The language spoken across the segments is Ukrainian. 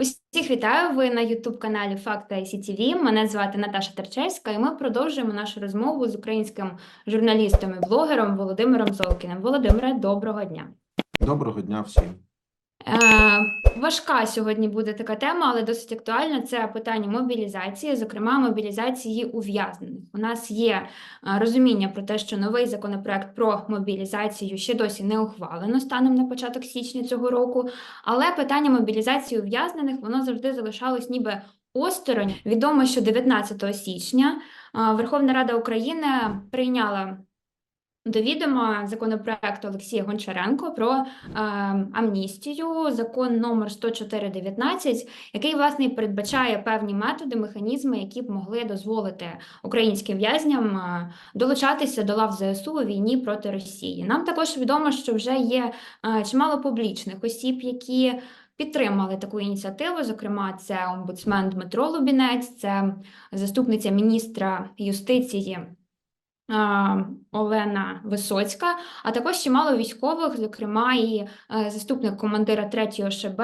Усіх вітаю! Ви на Ютуб-каналі Факти ICTV. Мене звати Наташа Терчевська, і ми продовжуємо нашу розмову з українським журналістом і блогером Володимиром Золкіним. Володимире, доброго дня! Доброго дня всім. Е, важка сьогодні буде така тема, але досить актуальна. Це питання мобілізації, зокрема мобілізації ув'язнених. У нас є е, розуміння про те, що новий законопроект про мобілізацію ще досі не ухвалено станом на початок січня цього року. Але питання мобілізації ув'язнених воно завжди залишалось ніби осторонь. Відомо, що 19 січня е, Верховна Рада України прийняла до відома законопроект Олексія Гончаренко про е, амністію, закон номер 104.19, який власне передбачає певні методи, механізми, які б могли дозволити українським в'язням е, долучатися до лав ЗСУ у війні проти Росії. Нам також відомо, що вже є е, чимало публічних осіб, які підтримали таку ініціативу. Зокрема, це омбудсмен Дмитро Лубінець, це заступниця міністра юстиції. Олена Висоцька, а також чимало військових, зокрема і е, заступник командира 3-го ШБ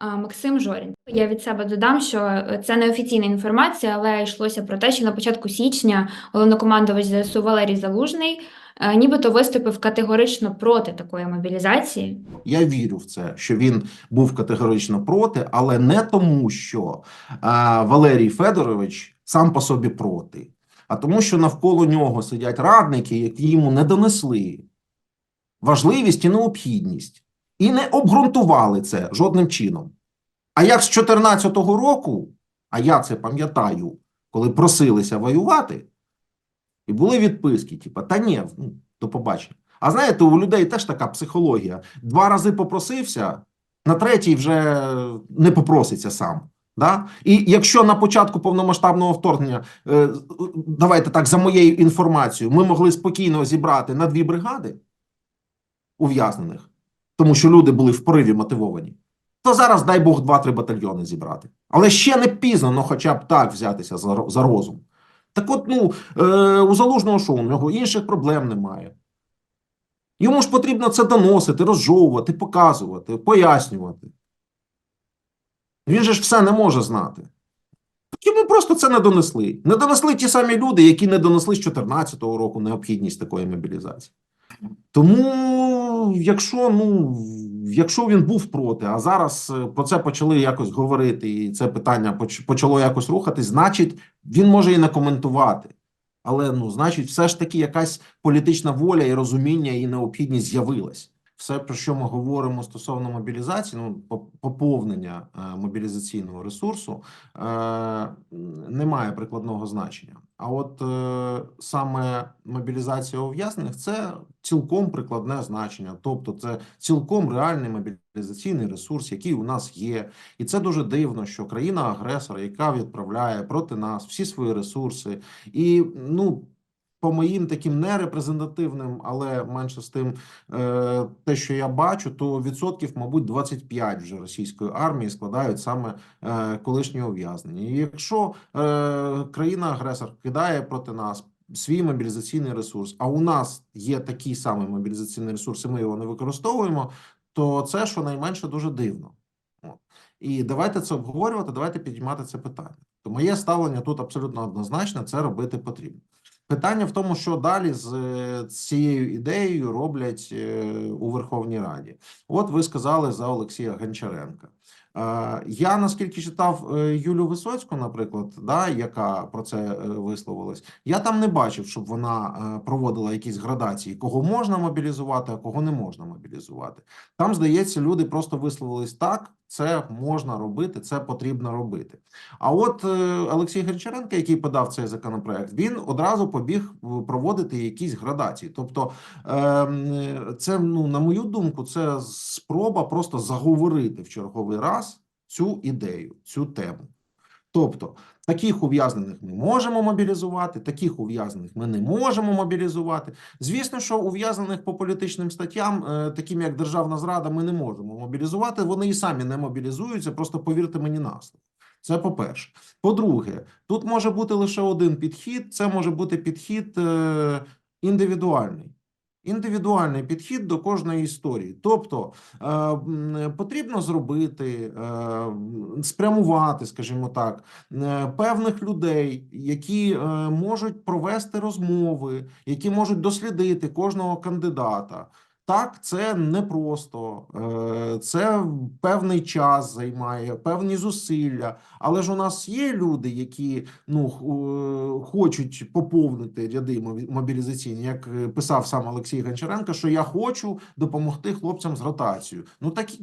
Максим Жорін. Я від себе додам, що е, це не офіційна інформація, але йшлося про те, що на початку січня головнокомандувач ЗСУ Валерій Залужний е, нібито виступив категорично проти такої мобілізації. Я вірю в це, що він був категорично проти, але не тому, що а, Валерій Федорович сам по собі проти, а тому, що навколо нього сидять радники, які йому не донесли важливість і необхідність, і не обґрунтували це жодним чином. А як з 2014 року, а я це пам'ятаю, коли просилися воювати, і були відписки, типу, та ні, ну, до побачення. А знаєте, у людей теж така психологія. Два рази попросився, на третій вже не попроситься сам. Да? І якщо на початку повномасштабного вторгнення, е, давайте так, за моєю інформацією, ми могли спокійно зібрати на дві бригади ув'язнених, тому що люди були в пориві мотивовані, то зараз, дай Бог, два-три батальйони зібрати. Але ще не пізно, ну хоча б так взятися за, за розум. Так от, ну, е, у залужного що у нього інших проблем немає. Йому ж потрібно це доносити, розжовувати, показувати, пояснювати. Він же ж все не може знати. Йому просто це не донесли. Не донесли ті самі люди, які не донесли з 2014 року необхідність такої мобілізації. Тому, якщо, ну, якщо він був проти, а зараз е, про це почали якось говорити, і це питання почало якось рухатись, значить, він може і не коментувати. Але ну, значить, все ж таки якась політична воля і розуміння і необхідність з'явилась. Все, про що ми говоримо стосовно мобілізації, ну поповнення е, мобілізаційного ресурсу, е, не має прикладного значення. А от е, саме мобілізація ув'язнених це цілком прикладне значення, тобто це цілком реальний мобілізаційний ресурс, який у нас є. І це дуже дивно, що країна-агресор, яка відправляє проти нас всі свої ресурси, і ну. По моїм таким нерепрезентативним, але менше з тим, е, те, що я бачу, то відсотків, мабуть, 25 вже російської армії складають саме е, колишні ув'язнені. І якщо е, країна-агресор кидає проти нас свій мобілізаційний ресурс, а у нас є такий самий мобілізаційний ресурс, і ми його не використовуємо, то це щонайменше дуже дивно. От. І давайте це обговорювати, давайте підіймати це питання. То моє ставлення тут абсолютно однозначне, це робити потрібно. Питання в тому, що далі з е, цією ідеєю роблять е, у Верховній Раді. От ви сказали за Олексія Гончаренка. Е, Я наскільки читав Юлю Висоцьку, наприклад, да, яка про це висловилась, я там не бачив, щоб вона проводила якісь градації, кого можна мобілізувати, а кого не можна мобілізувати. Там, здається, люди просто висловились так: це можна робити, це потрібно робити. А от е, Олексій Гончаренко, який подав цей законопроект, він одразу побіг проводити якісь градації. Тобто, ем, це, ну, на мою думку, це спроба просто заговорити в черговий раз цю ідею, цю тему. Тобто, таких ув'язнених ми можемо мобілізувати, таких ув'язнених ми не можемо мобілізувати. Звісно, що ув'язнених по політичним статтям, е, таким як державна зрада, ми не можемо мобілізувати. Вони і самі не мобілізуються. Просто повірте мені на. Це по-перше. По-друге, тут може бути лише один підхід: це може бути підхід е, індивідуальний. Індивідуальний підхід до кожної історії. Тобто е, потрібно зробити, е, спрямувати, скажімо так, е, певних людей, які е, можуть провести розмови, які можуть дослідити кожного кандидата. Так, це непросто, е, це певний час займає, певні зусилля. Але ж у нас є люди, які ну хочуть поповнити ряди мобі- мобілізаційні, як е, писав сам Олексій Гончаренко, що я хочу допомогти хлопцям з ротацією. Ну так е,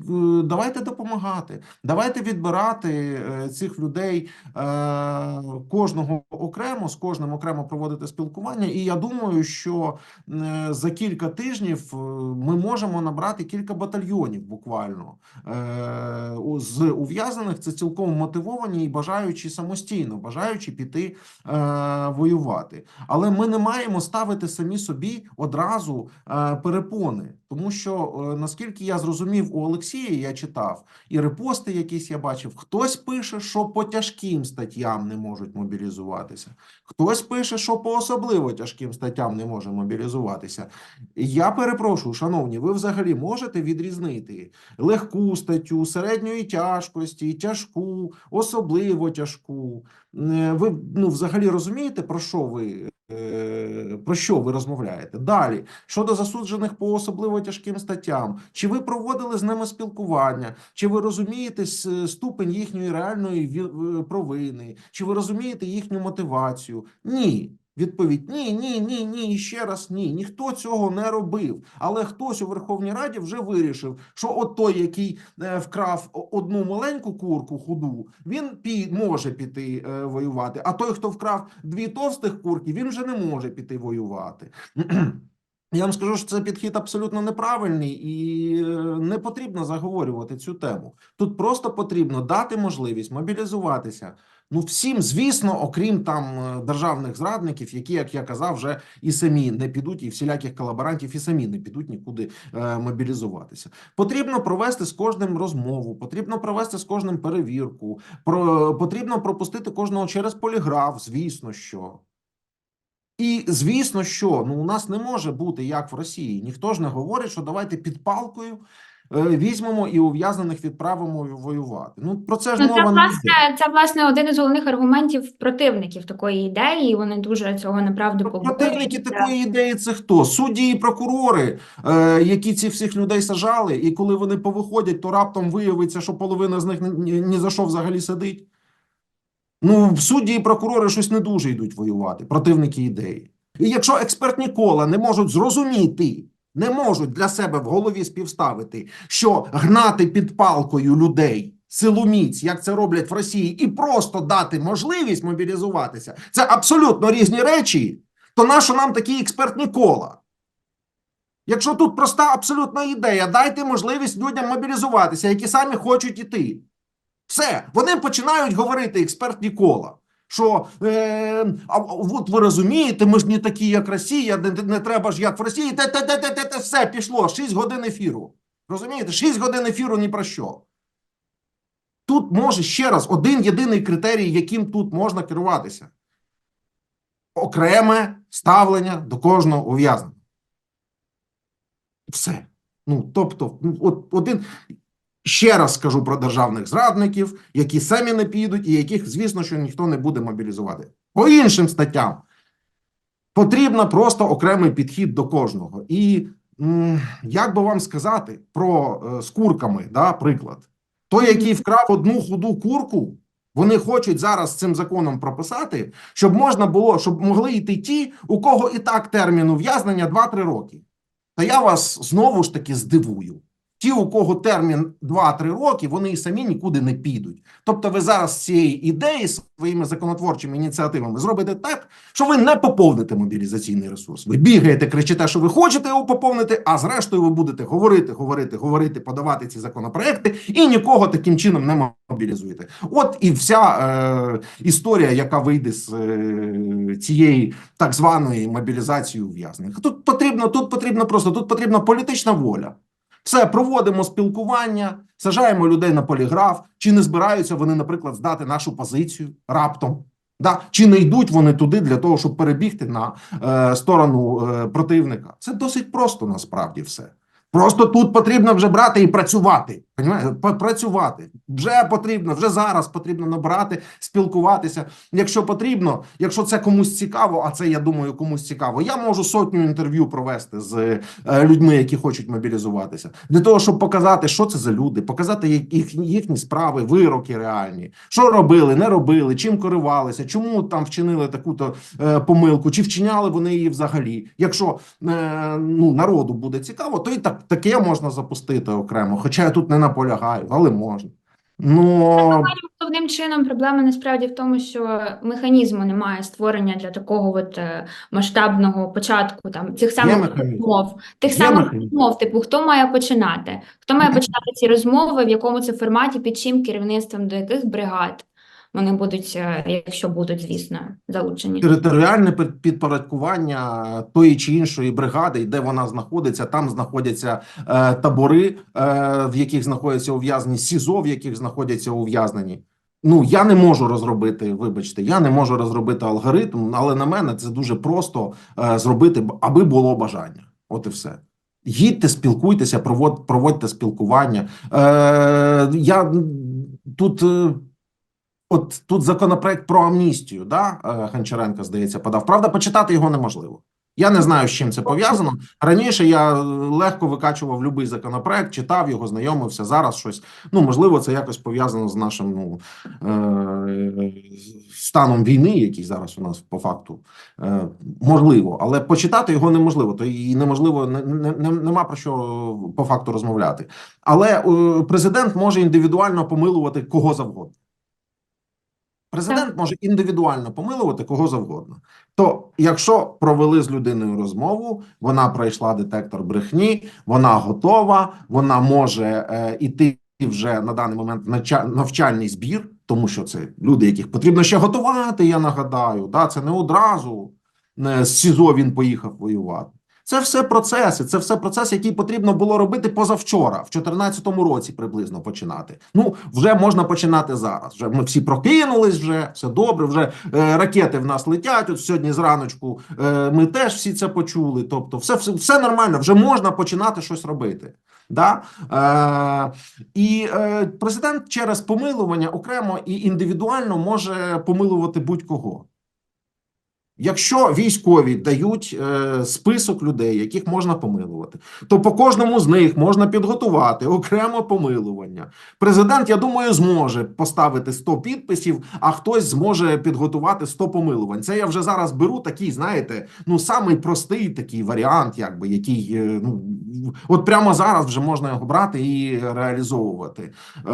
давайте допомагати, давайте відбирати цих людей кожного окремо, з кожним окремо проводити спілкування. І я думаю, що за кілька тижнів ми можемо набрати кілька батальйонів буквально е, з ув'язнених. Це цілком мотивовані і бажаючі самостійно, бажаючи піти е, воювати. Але ми не маємо ставити самі собі одразу е, перепони, тому що наскільки я зрозумів у Олексія, я читав і репости якісь я бачив. Хтось пише, що по тяжким статтям не можуть мобілізуватися. Хтось пише, що по особливо тяжким статтям не може мобілізуватися. Я перепрошую, шановні, ви взагалі можете відрізнити легку статтю, середньої тяжкості, тяжку, особливо тяжку. Е, Ви ну, взагалі розумієте, про що ви, е, про що ви розмовляєте? Далі, щодо засуджених по особливо тяжким статтям, чи ви проводили з ними спілкування, чи ви розумієте ступень їхньої реальної провини, чи ви розумієте їхню мотивацію? Ні. Відповідь ні, ні, ні, ні, і ще раз ні. Ніхто цього не робив. Але хтось у Верховній Раді вже вирішив, що от той, який е, вкрав одну маленьку курку худу, він пі може піти е, воювати. А той, хто вкрав дві товстих курки, він вже не може піти воювати. Я вам скажу, що це підхід абсолютно неправильний і е, не потрібно заговорювати цю тему. Тут просто потрібно дати можливість мобілізуватися. Ну, всім, звісно, окрім там е, державних зрадників, які, як я казав, вже і самі не підуть, і всіляких колаборантів і самі не підуть нікуди е, мобілізуватися. Потрібно провести з кожним розмову, потрібно провести з кожним перевірку, про, потрібно пропустити кожного через поліграф, звісно, що. І звісно, що ну у нас не може бути як в Росії. Ніхто ж не говорить, що давайте під палкою візьмемо і ув'язнених відправимо воювати. Ну про це ж Ну, це, мова не йде. власне, це, власне, один із головних аргументів противників такої ідеї, і вони дуже цього направду Противники такої ідеї це хто? Судді і прокурори, е, які ці всіх людей сажали, і коли вони повиходять, то раптом виявиться, що половина з них ні, ні, ні за що взагалі сидить. Ну, судді і прокурори щось не дуже йдуть воювати, противники ідеї. І якщо експертні кола не можуть зрозуміти, не можуть для себе в голові співставити, що гнати під палкою людей силоміць, як це роблять в Росії, і просто дати можливість мобілізуватися, це абсолютно різні речі, то нащо нам такі експертні кола? Якщо тут проста абсолютна ідея, дайте можливість людям мобілізуватися, які самі хочуть іти. Все, вони починають говорити експертні кола. Що е, а от ви розумієте, ми ж не такі, як Росія, не, не треба ж як в Росії. Те, те, те, те, те, те, все пішло. 6 годин ефіру. Розумієте? 6 годин ефіру ні про що. Тут може ще раз один єдиний критерій, яким тут можна керуватися: окреме ставлення до кожного ув'язненого. Все. Ну, тобто, ну, от один. Ще раз скажу про державних зрадників, які самі не підуть, і яких, звісно, що ніхто не буде мобілізувати. По іншим статтям потрібно просто окремий підхід до кожного. І як би вам сказати про е, з курками, да, приклад, той, який вкрав одну худу курку, вони хочуть зараз цим законом прописати, щоб можна було, щоб могли йти ті, у кого і так термін ув'язнення 2-3 роки. Та я вас знову ж таки здивую. Ті, у кого термін 2-3 роки, вони і самі нікуди не підуть. Тобто, ви зараз цієї ідеї своїми законотворчими ініціативами зробите так, що ви не поповните мобілізаційний ресурс. Ви бігаєте, кричите, що ви хочете його поповнити, а зрештою ви будете говорити, говорити, говорити, подавати ці законопроекти, і нікого таким чином не мобілізуєте. От і вся е, історія, яка вийде з е, цієї так званої мобілізації ув'язнених. Тут потрібно, тут потрібно просто тут потрібна політична воля. Все, проводимо спілкування, сажаємо людей на поліграф. Чи не збираються вони, наприклад, здати нашу позицію раптом? Да? Чи не йдуть вони туди для того, щоб перебігти на е, сторону е, противника? Це досить просто насправді все. Просто тут потрібно вже брати і працювати. Понімаєте? П- Працювати. Вже потрібно, вже зараз потрібно набирати, спілкуватися. Якщо потрібно, якщо це комусь цікаво, а це я думаю, комусь цікаво. Я можу сотню інтерв'ю провести з е, людьми, які хочуть мобілізуватися, для того, щоб показати, що це за люди, показати їх, їх- їхні справи, вироки реальні, що робили, не робили, чим керувалися, чому там вчинили таку-то е, помилку, чи вчиняли вони її взагалі. Якщо е, ну, народу буде цікаво, то і так таке можна запустити окремо. Хоча я тут не наполягаю, але можна. Ну Головним чином проблема насправді в тому, що механізму немає створення для такого от е, масштабного початку там цих самих розмов, тих Є самих механізм. розмов, типу, хто має починати? Хто має починати ці розмови, в якому це форматі, під чим керівництвом, до яких бригад вони будуть, е, якщо будуть, звісно, залучені. територіальне під- підпорядкування тої чи іншої бригади, де вона знаходиться, там знаходяться е, табори, е, в яких знаходяться ув'язнені, СІЗО, в яких знаходяться ув'язнені. Ну я не можу розробити, вибачте, я не можу розробити алгоритм, але на мене це дуже просто е, зробити, аби було бажання. От і все. Їдьте, спілкуйтеся, провод, проводьте спілкування. Е, я тут. От тут законопроект про амністію, да, е, Гончаренко, здається, подав. Правда, почитати його неможливо. Я не знаю, з чим це пов'язано. Раніше я е, легко викачував будь-який законопроект, читав його, знайомився. Зараз щось. Ну, можливо, це якось пов'язано з нашим ну, е, станом війни, який зараз у нас по факту е, можливо, але почитати його неможливо. То і неможливо, не, не, не- нема про що по факту розмовляти. Але е, президент може індивідуально помилувати кого завгодно. Президент може індивідуально помилувати кого завгодно. То, якщо провели з людиною розмову, вона пройшла детектор брехні, вона готова, вона може е, іти вже на даний момент навча- навчальний збір, тому що це люди, яких потрібно ще готувати. Я нагадаю, да, це не одразу е, з СІЗО він поїхав воювати. Це все процеси, це все процес, який потрібно було робити позавчора, в 2014 році приблизно починати. Ну, вже можна починати зараз. Вже ми всі прокинулись, вже все добре. Вже е, ракети в нас летять. От сьогодні зраночку е, ми теж всі це почули. Тобто, все, все, все нормально, вже можна починати щось робити. Да? Е, і е, президент через помилування окремо і індивідуально може помилувати будь-кого. Якщо військові дають е, список людей, яких можна помилувати, то по кожному з них можна підготувати окремо помилування. Президент, я думаю, зможе поставити 100 підписів, а хтось зможе підготувати 100 помилувань. Це я вже зараз беру такий, знаєте, ну самий простий такий варіант, якби який е, ну от прямо зараз вже можна його брати і реалізовувати. Е,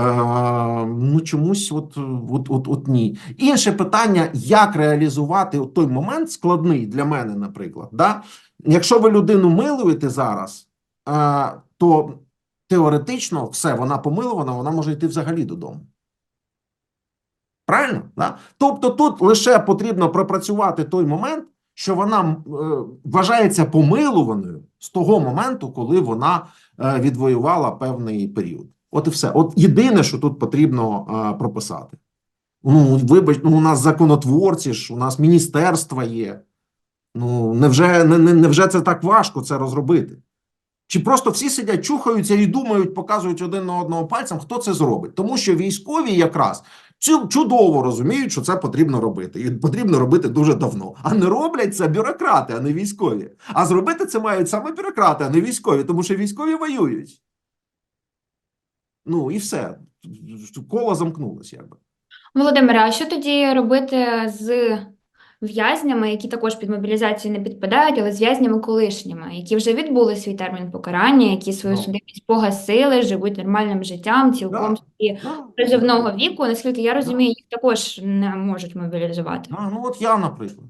ну чомусь, от, от, от, от ні. Інше питання: як реалізувати той момент складний для мене, наприклад. Да? Якщо ви людину милуєте зараз, е, то теоретично все, вона помилувана, вона може йти взагалі додому. Правильно? Да? Тобто тут лише потрібно пропрацювати той момент, що вона е, вважається помилуваною з того моменту, коли вона е, відвоювала певний період. От і все. От єдине, що тут потрібно е, прописати. Ну, вибач, ну, у нас законотворці ж, у нас міністерства є. Ну, невже, не, не, невже це так важко це розробити? Чи просто всі сидять, чухаються і думають, показують один на одного пальцем, хто це зробить? Тому що військові якраз чудово розуміють, що це потрібно робити. І потрібно робити дуже давно. А не роблять це бюрократи, а не військові. А зробити це мають саме бюрократи, а не військові, тому що військові воюють. Ну і все. Коло замкнулось, якби. Володимире, а що тоді робити з в'язнями, які також під мобілізацію не підпадають, але з в'язнями колишніми, які вже відбули свій термін покарання, які свою Ну. судимість погасили, живуть нормальним життям, цілком собі Ну, призовного віку, наскільки я розумію, їх також не можуть мобілізувати. Ну от я, наприклад.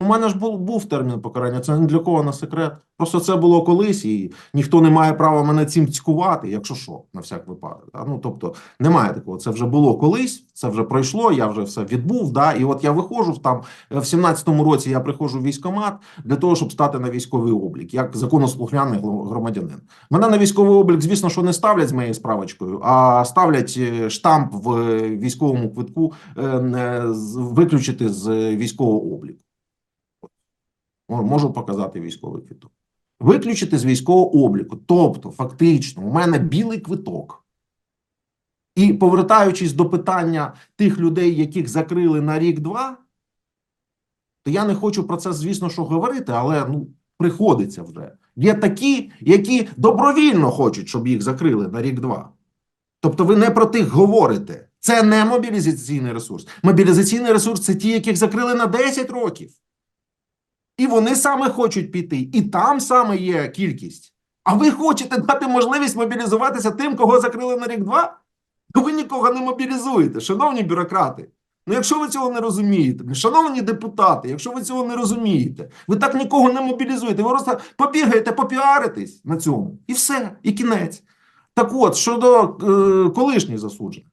У мене ж був, був термін покарання, це ні для кого не секрет. Просто це було колись, і ніхто не має права мене цим цькувати, якщо що, на всяк випадок. Да? Ну, тобто, немає такого. Це вже було колись, це вже пройшло, я вже все відбув. Да? І от я виходжу там е, в 17-му році я приходжу в військкомат для того, щоб стати на військовий облік, як законослухняний громадянин. Мене на військовий облік, звісно, що не ставлять з моєю справочкою, а ставлять е, штамп в е, військовому квитку виключити з військового обліку. Можу показати військовий квиток. Виключити з військового обліку. Тобто, фактично, у мене білий квиток. І повертаючись до питання тих людей, яких закрили на рік-два, то я не хочу про це, звісно, що говорити, але ну, приходиться вже. Є такі, які добровільно хочуть, щоб їх закрили на рік-два. Тобто ви не про тих говорите. Це не мобілізаційний ресурс. Мобілізаційний ресурс це ті, яких закрили на 10 років. І вони саме хочуть піти. І там саме є кількість. А ви хочете дати можливість мобілізуватися тим, кого закрили на рік-два? То ви нікого не мобілізуєте, шановні бюрократи. Ну, якщо ви цього не розумієте, шановні депутати, якщо ви цього не розумієте, ви так нікого не мобілізуєте, ви просто побігаєте, попіаритесь на цьому. І все, і кінець. Так от, щодо е, колишніх засуджених.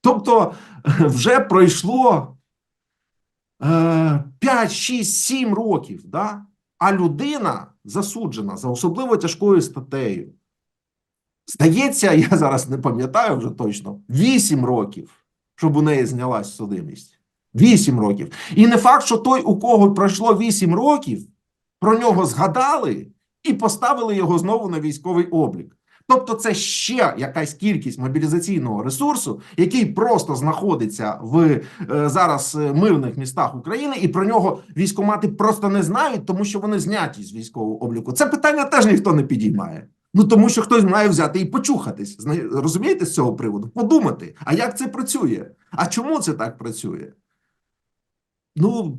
Тобто, вже пройшло е, 5, 6, 7 років, да? а людина засуджена за особливо тяжкою статтею. Здається, я зараз не пам'ятаю вже точно, 8 років, щоб у неї знялась судимість. 8 років. І не факт, що той, у кого пройшло 8 років, про нього згадали і поставили його знову на військовий облік. Тобто, це ще якась кількість мобілізаційного ресурсу, який просто знаходиться в е, зараз е, мирних містах України, і про нього військомати просто не знають, тому що вони зняті з військового обліку. Це питання теж ніхто не підіймає. Ну тому що хтось має взяти і почухатись. Розумієте з цього приводу? Подумати, а як це працює? А чому це так працює? Ну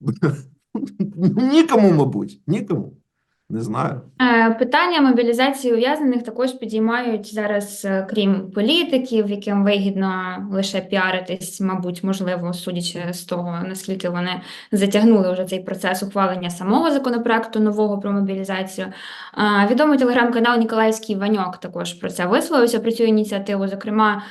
нікому, мабуть, нікому. Не знаю. Е, Питання мобілізації ув'язнених також підіймають зараз, е, крім політиків, яким вигідно лише піаритись, мабуть, можливо, судячи з того, наскільки вони затягнули вже цей процес ухвалення самого законопроекту нового про мобілізацію. Е, Відомий телеграм-канал Ніколаївський Ваньок також про це висловився про цю ініціативу. Зокрема,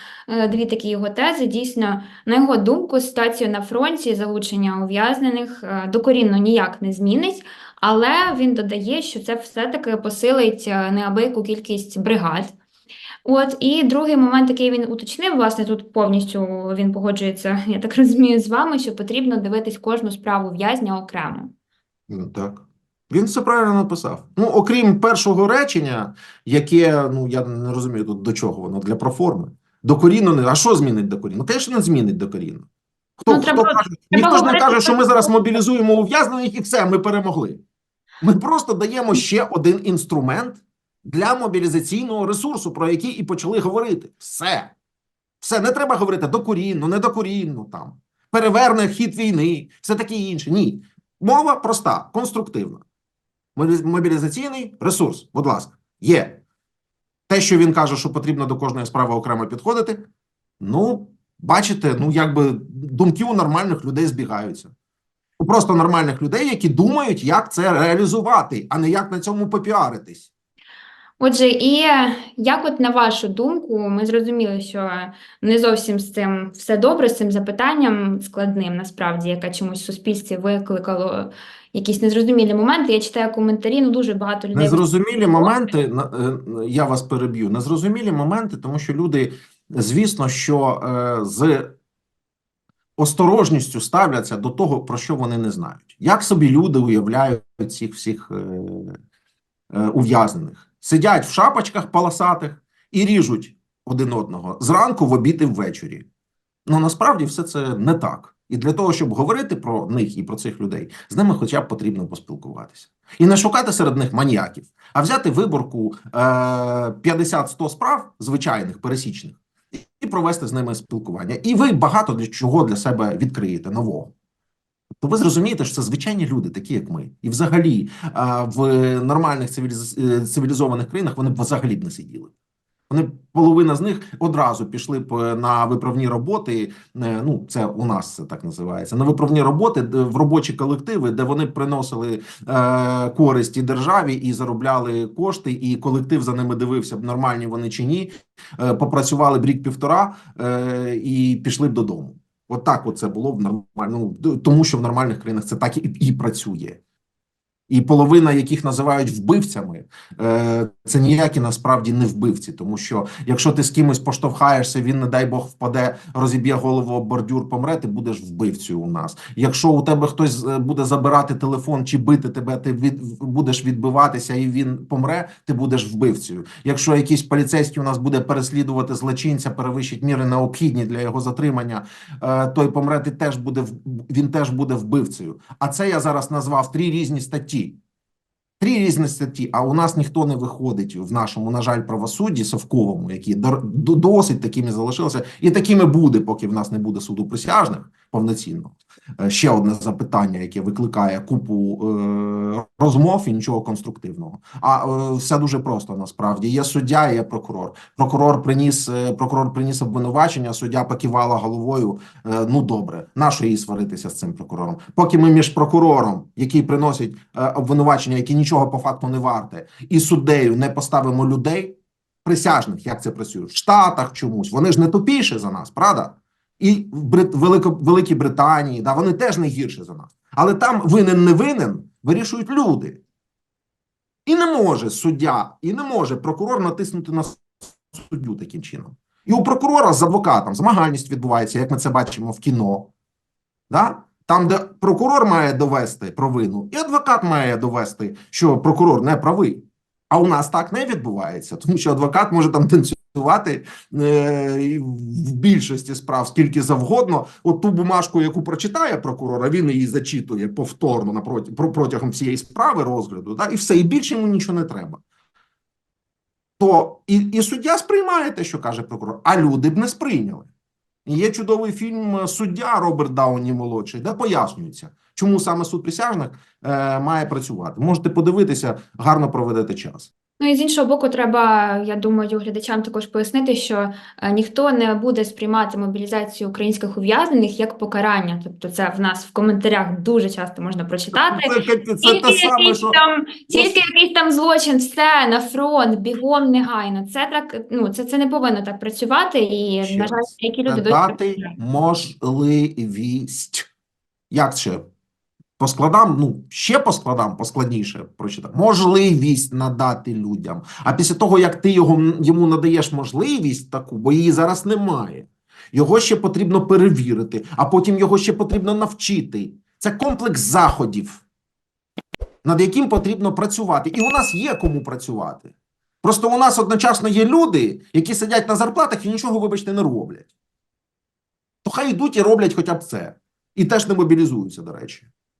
дві такі його тези. Дійсно, на його думку, ситуацію на фронті залучення ув'язнених докорінно ніяк не змінить. Але він додає, що це все-таки посилить е, неабияку кількість бригад. От і другий момент, який він уточнив, власне, тут повністю він погоджується, я так розумію, з вами, що потрібно дивитись кожну справу в'язня окремо. Ну, так. Він все правильно написав. Ну, окрім першого речення, яке, ну, я не розумію тут до чого воно, для проформи. Докорінно не. А що змінить докорінно? Ну, звісно, не змінить докорінно. Хто, Ну, хто треба- каже, треба ніхто ж не каже, що ми зараз мобілізуємо ув'язнених і все, ми перемогли. Ми просто даємо ще один інструмент для мобілізаційного ресурсу, про який і почали говорити. Все. Все, не треба говорити докорінно, не докорінно, там, переверне хід війни, все таке інше. Ні. Мова проста, конструктивна. Мобілізаційний ресурс, будь ласка, є. Те, що він каже, що потрібно до кожної справи окремо підходити. Ну, бачите, ну якби думки у нормальних людей збігаються. У просто нормальних людей, які думають, як це реалізувати, а не як на цьому попіаритись. Отже, і як от на вашу думку, ми зрозуміли, що не зовсім з цим все добре, з цим запитанням складним, насправді, яке чомусь в суспільстві викликало якісь незрозумілі моменти. Я читаю коментарі, ну дуже багато людей. Незрозумілі моменти, е, я вас переб'ю. Незрозумілі моменти, тому що люди, звісно, що е, з осторожністю ставляться до того, про що вони не знають. Як собі люди уявляють цих всіх е, е, ув'язнених? Сидять в шапочках полосатих і ріжуть один одного зранку, в обід і ввечері. Ну насправді все це не так. І для того, щоб говорити про них і про цих людей, з ними хоча б потрібно поспілкуватися. І не шукати серед них маніяків, а взяти виборку е, 50-100 справ звичайних, пересічних, і провести з ними спілкування. І ви багато для чого для себе відкриєте нового. То ви зрозумієте, що це звичайні люди, такі як ми. І взагалі в нормальних е, цивілізованих країнах вони б взагалі б не сиділи. Вони половина з них одразу пішли б е, на виправні роботи. е, Ну, це у нас це так називається. На виправні роботи в робочі колективи, де вони приносили е, користь і державі і заробляли кошти, і колектив за ними дивився б нормальні вони чи ні. Е, попрацювали б рік півтора е, і пішли б додому. От так от це було в нормальному, тому що в нормальних країнах це так і, і працює. І половина яких називають вбивцями, е, це ніякі насправді не вбивці, тому що якщо ти з кимось поштовхаєшся, він, не дай Бог, впаде, розіб'є голову об бордюр, помре, ти будеш вбивцею у нас. Якщо у тебе хтось е, буде забирати телефон чи бити тебе, ти від, будеш відбиватися і він помре, ти будеш вбивцею. Якщо якийсь поліцейський у нас буде переслідувати злочинця, перевищить міри необхідні для його затримання, е, той помре, ти теж буде він теж буде вбивцею. А це я зараз назвав три різні статті. Три різні статті, а у нас ніхто не виходить в нашому, на жаль, правосудді совковому, які досить такими залишилися, і такими буде, поки в нас не буде суду присяжних повноцінно. Е, Ще одне запитання, яке викликає купу е, розмов і нічого конструктивного. А е, все дуже просто насправді. Є суддя, є прокурор. Прокурор приніс е, прокурор приніс обвинувачення, суддя покивала головою. Е, ну добре, нащо їй сваритися з цим прокурором? Поки ми між прокурором, який приносить е, обвинувачення, які нічого по факту не варте, і суддею не поставимо людей присяжних, як це працює в Штатах чомусь. Вони ж не тупіші за нас, правда? І. Велико... Великій Британії, да, вони теж не гірші за нас. Але там винен не винен вирішують люди. І не може суддя, і не може прокурор натиснути на суддю таким чином. І у прокурора з адвокатом змагальність відбувається, як ми це бачимо в кіно. Да? Там, де прокурор має довести провину, і адвокат має довести, що прокурор не правий. А у нас так не відбувається, тому що адвокат може там танцювати е, в більшості справ скільки завгодно. От ту бумажку, яку прочитає прокурор, він її зачитує повторно напроти, про- протягом всієї справи розгляду, да, і все, і більше йому нічого не треба. То і, і суддя сприймає те, що каже прокурор, а люди б не сприйняли. Є чудовий фільм е, Суддя Роберт Дауні молодший, де пояснюється, чому саме суд присяжних е, має працювати. Можете подивитися, гарно проведете час. Ну і з іншого боку, треба, я думаю, глядачам також пояснити, що е, ніхто не буде сприймати мобілізацію українських ув'язнених як покарання. Тобто, це в нас в коментарях дуже часто можна прочитати. Це, це, Тільки те саме, якийсь що там, тільки якийсь там злочин, все на фронт, бігом негайно. Це так, ну це, це не повинно так працювати. І Ще на жаль, які люди досі можливість. Як ще? По складам, ну, ще по складам, поскладніше прочитати. Можливість надати людям. А після того, як ти його, йому надаєш можливість таку, бо її зараз немає, його ще потрібно перевірити, а потім його ще потрібно навчити. Це комплекс заходів, над яким потрібно працювати. І у нас є кому працювати. Просто у нас одночасно є люди, які сидять на зарплатах і нічого, вибачте, не роблять. То хай йдуть і роблять хоча б це. І теж не мобілізуються, до речі.